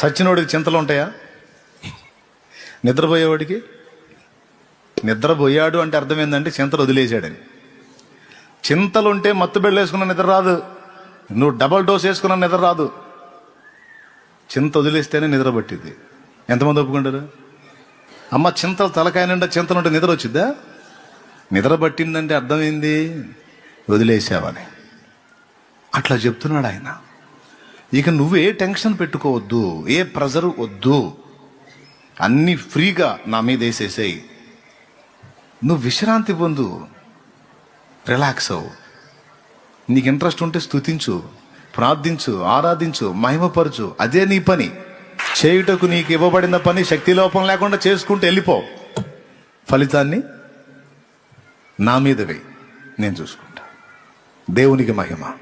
చచ్చినోడికి చింతలు ఉంటాయా? నిద్రపోయేవాడికి? నిద్రపోయాడు అంటే అర్థం ఏంటంటే చింతలు వదిలేశాడని. చింతలుంటే మత్తు బిళ్ళ వేసుకున్న నిద్ర రాదు. నువ్వు డబల్ డోస్ వేసుకున్న నిద్ర రాదు. చింత వదిలేస్తేనే నిద్ర పట్టింది ఎంతమంది ఒప్పుకుంటారు? అమ్మ చింతలు తలకాయ నిండా చింతలుంటే నిద్ర వచ్చిద్దా? నిద్ర పట్టిందంటే అర్థమైంది. వదిలేసావని అట్లా చెప్తున్నాడు ఆయన. ఇక నువ్వే టెన్షన్ పెట్టుకోవద్దు ఏ ప్రెజర్ వద్దు. అన్నీ ఫ్రీగా నా మీద వేసేసాయి. నువ్వు విశ్రాంతి పొందు. రిలాక్స్ అవు నీకు ఇంట్రెస్ట్ ఉంటే స్థుతించు ప్రార్థించు ఆరాధించు మహిమపరచు. అదే నీ పని. చేయుటకు నీకు ఇవ్వబడిన పని శక్తి లోపం లేకుండా చేసుకుంటూ వెళ్ళిపో. ఫలితాన్ని నా మీద వేయి. నేను చూసుకుంటా. దేవునికి మహిమ.